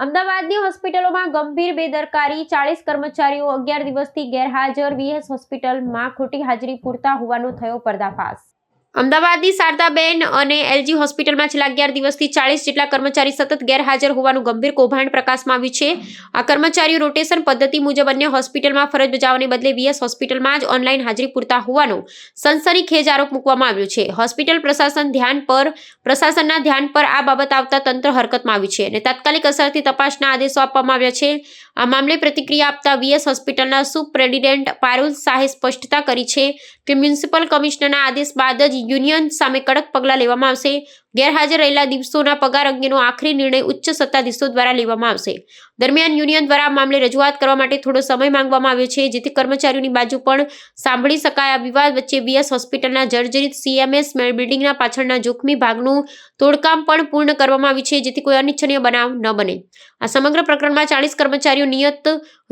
અમદાવાદની હોસ્પિટલોમાં ગંભીર બેદરકારી ચાલીસ કર્મચારીઓ અગિયાર દિવસથી ગેરહાજર, વીએસ હોસ્પિટલમાં ખોટી હાજરી પૂરતા હોવાનો થયો પર્દાફાશ. અમદાવાદની શારદાબેન અને એલજી હોસ્પિટલમાં છેલ્લા અગિયાર દિવસથી ચાલીસ જેટલા કર્મચારી સતત ગેરહાજર હોવાનું ગંભીર કૌભાંડ પ્રકાશમાં આવ્યું છે. આ કર્મચારીઓ રોટેશન પદ્ધતિ મુજબ અન્ય હોસ્પિટલમાં ફરજ બજાવવાને બદલે વીએસ હોસ્પિટલમાં જ ઓનલાઈન હાજરી પૂરતા હોવાનો સનસનીખેજ આરોપ મૂકવામાં આવ્યો છે. હોસ્પિટલ પ્રશાસન ધ્યાન પર, પ્રશાસનના ધ્યાન પર આ બાબત આવતા તંત્ર હરકતમાં આવ્યું છે અને તાત્કાલિક અસરથી તપાસના આદેશો આપવામાં આવ્યા છે. આ મામલે પ્રતિક્રિયા આપતા વીએસ હોસ્પિટલના સુપ્રેડિડેન્ટ પારુલ શાહે સ્પષ્ટતા કરી છે કે મ્યુનિસિપલ કમિશનરના આદેશ બાદ જ યુનિયન સામે કડક પગલાં લેવામાં આવશે. ગેરહાજર રહેલા દિવસોના પગાર અંગેનો આખરી નિર્ણય ઉચ્ચ સત્તાધીશો દ્વારા લેવામાં આવશે. દરમિયાન યુનિયન દ્વારા મામલે રજૂઆત કરવા માટે થોડો સમય માંગવામાં આવ્યો છે, જેથી કર્મચારીઓની બાજુ પણ સાંભળી શકાય. આ વિવાદ વચ્ચે વીએસ હોસ્પિટલના જર્જરિત સીએમએસ બિલ્ડિંગના પાછળના જોખમી ભાગનું તોડકામ પણ પૂર્ણ કરવામાં આવ્યું છે, જેથી કોઈ અનિચ્છનીય બનાવ ન બને. આ સમગ્ર પ્રકરણમાં ચાલીસ કર્મચારીઓ નિયત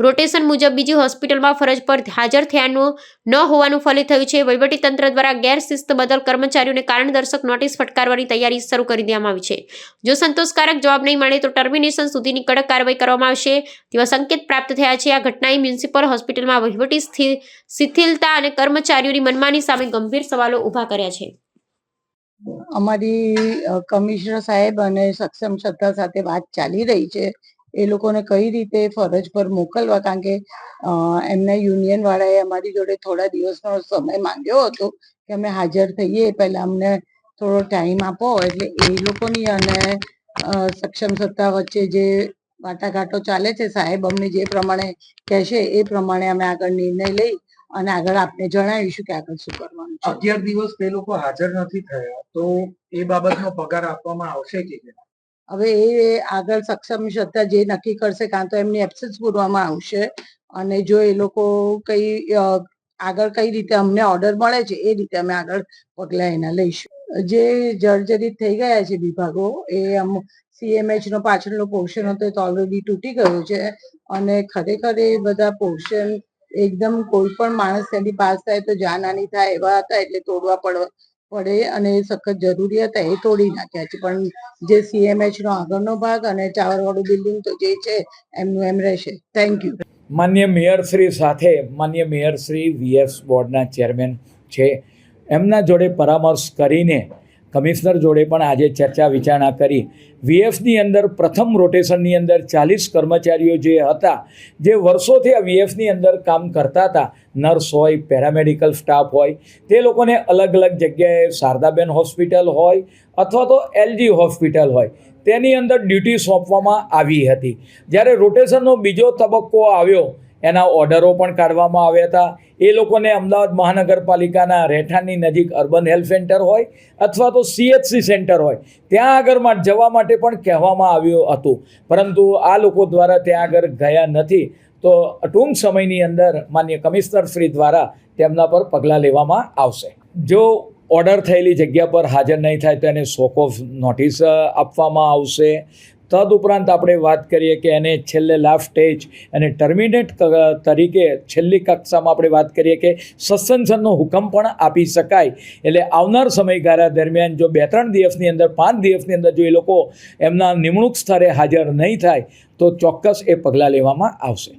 રોટેશન મુજબ બીજી હોસ્પિટલમાં ફરજ પર હાજર થયાનું ન હોવાનું ફલિત થયું છે. વહીવટીતંત્ર દ્વારા ગેરશિસ્ત બદલ કર્મચારીઓને કારણદર્શક નોટિસ ફટકારવાની તૈયારી શરૂ કરી દેવામાં આવી છે. જો સંતોષકારક જવાબ નહીં મળે તો ટર્મિનેશન સુધીની કડક કાર્યવાહી કરવામાં આવશે. તેવા સંકેત પ્રાપ્ત થયા છે. આ ઘટનાએ મ્યુનિસિપલ હોસ્પિટલમાં વહીવટી શિથિલતા અને કર્મચારીઓની મનમાની સામે ગંભીર સવાલો ઊભા કર્યા છે. અમારી કમિશનર સાહેબ અને સક્ષમ સત્તા સાથે વાત ચાલી રહી છે. એ લોકોને કઈ રીતે ફરજ પર મોકલવા? કારણ કે એમના યુનિયન વાળાએ અમારી જોડે થોડા દિવસનો સમય માંગ્યો હતો કે અમે હાજર થઈએ. પહેલા અમને થોડો ટાઈમ આપો એટલે એ લોકોની અને સક્ષમ સત્તા વચ્ચે જે વાટાઘાટો ચાલે છે સાહેબ અમને જે પ્રમાણે કહેશે એ પ્રમાણે અમે આગળ નિર્ણય લઈ અને આગળ આપને જણાવીશું કે આગળ શું કરવાનું અગિયાર દિવસ તે લોકો હાજર નથી થયા તો એ બાબતનો પગાર આપવામાં આવશે કે હવે એ આગળ સક્ષમ સત્તા જે નક્કી કરશે કાં તો એમની એબ્સેન્સ પૂરવામાં આવશે અને જો એ લોકો કઈ આગળ કઈ રીતે અમને ઓર્ડર મળે છે એ રીતે અમે આગળ પગલાં એના લઈશું. જે જર્જરિત થઈ ગયા છે વિભાગો, એ આમ સીએમએચ નો પાછળનો પોર્શન હતો, એ તો ઓલરેડી તૂટી ગયો છે. અને ખરેખર એ બધા પોર્શન એકદમ કોઈ પણ માણસ તેની પાસ થાય તો જાનહાની થાય એવા હતા એટલે તોડવા પડવા પડે અને એ સખત જરૂરી હતા એ તોડી નાખ્યા છે. પણ જે સીએમએચ નો આગળનો ભાગ અને ટાવર બિલ્ડિંગ તો જે છે, એમનું એમ રહેશે. થેન્ક યુ માન્ય મેયરશ્રી સાથે માન્ય મેયરશ્રી વીએસ બોર્ડના ચેરમેન છે. એમના જોડે પરામર્શ કરીને કમિશનર જોડે પણ આજે ચર્ચા વિચારણા કરી. વીએફની અંદર પ્રથમ રોટેશનની અંદર ચાલીસ કર્મચારીઓ જે હતા, જે વર્ષોથી આ વીએફની અંદર કામ કરતા હતા, નર્સ હોય, પેરામેડિકલ સ્ટાફ હોય, તે લોકોને અલગ અલગ જગ્યાએ શારદાબેન હોસ્પિટલ હોય અથવા તો એલજી હોસ્પિટલ હોય, તેની અંદર ડ્યુટી સોંપવામાં આવી હતી. જ્યારે રોટેશનનો બીજો તબક્કો આવ્યો એના ઓર્ડરો પણ કાઢવામાં આવ્યા હતા. એ લોકોને અમદાવાદ મહાનગરપાલિકાના રહેઠાણની નજીક અર્બન હેલ્થ સેન્ટર હોય અથવા તો સીએચસી સેન્ટર હોય, ત્યાં આગળ જવા માટે પણ કહેવામાં આવ્યું હતું. પરંતુ આ લોકો દ્વારા ત્યાં આગળ ગયા નથી. તો ટૂંક સમયની અંદર માન્ય કમિશનર શ્રી દ્વારા તેમના પર પગલાં લેવામાં આવશે. જો ઓર્ડર થયેલી જગ્યા પર હાજર નહીં થાય તો એને શોક ઓફ નોટિસ આપવામાં આવશે. તદુપરાંત આપણે વાત કરીએ કે એને છેલ્લે લાસ્ટ સ્ટેજ અને ટર્મિનેટ તરીકે છેલ્લી કક્ષામાં આપણે વાત કરીએ કે સસ્પેન્શનનો હુકમ પણ આપી શકાય. એટલે આવનાર સમયગાળા દરમિયાન જો બે ત્રણ દિવસની અંદર, પાંચ દિવસની અંદર જો એ લોકો એમના નિમણૂક સ્તરે હાજર નહીં થાય, તો ચોક્કસ એ પગલાં લેવામાં આવશે.